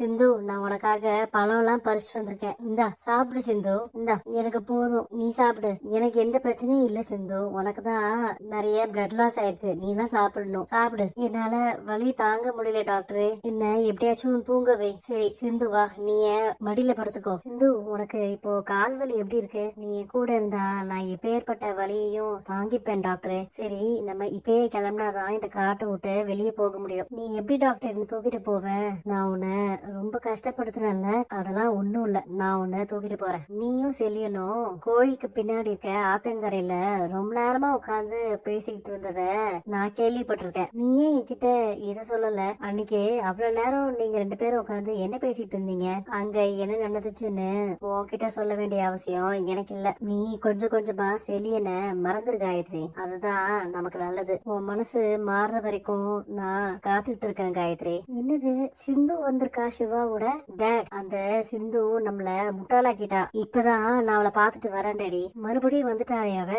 சிந்து நான் உனக்காக பழம் எல்லாம் பறிச்சுட்டு வந்திருக்கேன். இந்தா சாப்பிடு சிந்து. இந்தா எனக்கு போதும். நீ சாப்பிடு. எனக்கு எந்த பிரச்சனையும் இல்ல சிந்து. உனக்கு தான் நிறைய பிளட் லாஸ் ஆயிருக்கு. நீ தான் சாப்பிடணும். சாப்பிடு. என்னால வலி தாங்க முடியல டாக்டர் என்ன எப்படியாச்சும் தூங்கவே சரி சிந்து வா. நீ மடியில படுத்துக்கோ. சிந்து உனக்கு இப்போ கால் வலி எப்படி இருக்கு? நீ என் கூட இருந்தா நான் எப்பேற்பட்ட வலியையும் தாங்கிப்பேன் டாக்டர் சரி நம்ம இப்பயே கிளம்பினாதான் இந்த காட்டை விட்டு வெளியே போக முடியும். நீ எப்படி டாக்டர் என்ன தூக்கிட்டு போவ? நான் உன்னை ரொம்ப கஷ்டப்படுத்துறல்ல அதெல்லாம் ஒண்ணும் இல்ல. நான் உன்ன தூக்கிட்டு போறேன். நீயும் செல்லியனும் கோயிலுக்கு பின்னாடி இருக்க ஆத்தங்கரையில ரொம்ப நேரமா உட்காந்து பேசிக்கிட்டு இருந்தத நான் கேள்விப்பட்டிருக்கேன். நீ ஏன் என்கிட்ட இத சொல்லல? அன்னைக்கு அவ்வளவு நேரம் நீங்க ரெண்டு பேரும் உட்காந்து என்ன பேசிட்டு இருந்தீங்க? அங்க என்ன நடந்துச்சுன்னு உன்கிட்ட சொல்ல வேண்டிய அவசியம் எனக்கு இல்ல. நீ கொஞ்சம் கொஞ்சமா செலியனை மறந்துரு காயத்ரி. அதுதான் நமக்கு நல்லது. உன் மனசு மாறுற வரைக்கும் நான் காத்துட்டு இருக்கேன் காயத்ரி. என்னது? சிந்து வந்திருக்கா சிவாவோட டேட் அந்த சிந்து நம்மள முட்டாளாக்கிட்டா. இப்பதான் நான் அவளை பாத்துட்டு வரேன்டடி மறுபடியும் வந்துட்டாரே அவ